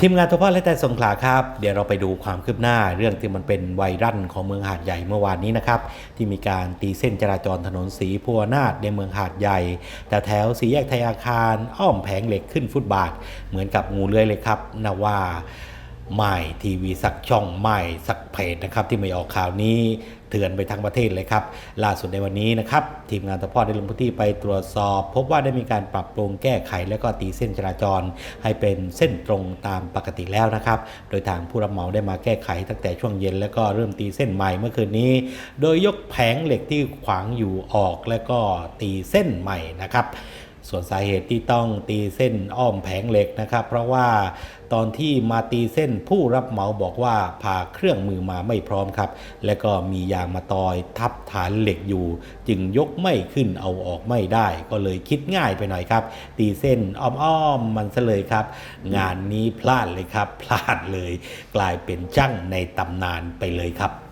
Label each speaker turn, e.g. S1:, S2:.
S1: ทีมงานทพและแต่สงขลาครับ เดี๋ยวเราไปดูความคืบหน้า เรื่องที่มันเป็นไวรัลของเมืองหาดใหญ่เมื่อวานนี้นะครับ ที่มีการตีเส้นจราจรถนนสีพัวนาดในเมืองหาดใหญ่ แต่แถวสีแยกไทยอาคาร อ้อมแผงเหล็กขึ้นฟุตบาท เหมือนกับงูเลื้อยเลยครับนว่า ไม่ทีวีสักช่องไม่สักเพจนะครับที่ไม่ออกข่าวนี้เตือนไปทั้งประเทศเลยครับล่าสุดในวันนี้นะครับทีมงานทพได้ลงพื้นที่ไปตรวจสอบ พบว่าได้มีการปรับปรุงแก้ไข และก็ตีเส้นจราจร ให้เป็นเส้นตรงตามปกติแล้วนะครับโดยทางผู้รับเหมาได้มาแก้ไขตั้งแต่ช่วงเย็น แล้วก็เริ่มตีเส้นใหม่เมื่อคืนนี้ โดยยกแผงเหล็กที่ขวางอยู่ออก และก็ตีเส้นใหม่นะครับ ส่วนสาเหตุที่ต้องตีเส้นอ้อมแผงเหล็กนะครับ เพราะว่าตอนที่มาตีเส้นผู้รับเหมาบอกว่าพาเครื่องมือมาไม่พร้อมครับ และก็มียางมาตอยทับฐานเหล็กอยู่ จึงยกไม่ขึ้นเอาออกไม่ได้ ก็เลยคิดง่ายไปหน่อยครับ ตีเส้นอ้อมๆมันซะเลยครับ งานนี้พลาดเลยครับ พลาดเลย กลายเป็นจ้างในตำนานไปเลยครับ